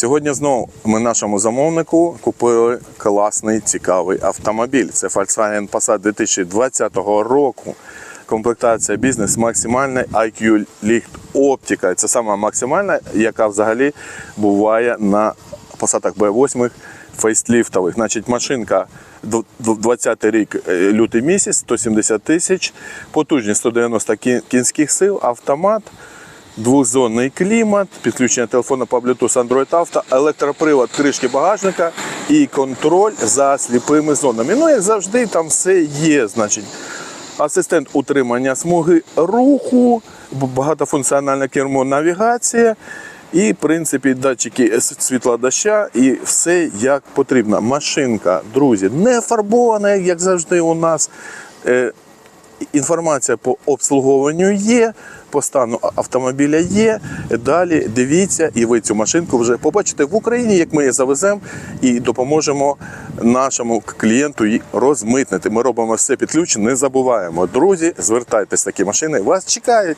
Сьогодні знову ми нашому замовнику купили класний цікавий автомобіль. Це Volkswagen Passat 2020 року. Комплектація бізнес максимальна IQ Licht оптика. Це сама максимальна, яка взагалі буває на Passat B8 фейсліфтових. Значить, машинка 20 рік е, лютий місяць, 170 тисяч, потужність 190 кінських сил, автомат. Двозонний клімат, підключення телефону по Bluetooth Android Auto, електропривод кришки багажника і контроль за сліпими зонами. Ну, як завжди, там все є. Значить, асистент утримання смуги руху, багатофункціональне кермо навігація. І, в принципі, датчики світла доща, і все як потрібно. Машинка, друзі, не фарбована, як завжди у нас. Інформація по обслуговуванню є, по стану автомобіля є. Далі дивіться, і ви цю машинку вже побачите в Україні, як ми її завеземо і допоможемо нашому клієнту її розмитнити. Ми робимо все під ключ, не забуваємо. Друзі, звертайтесь такі машини, вас чекають.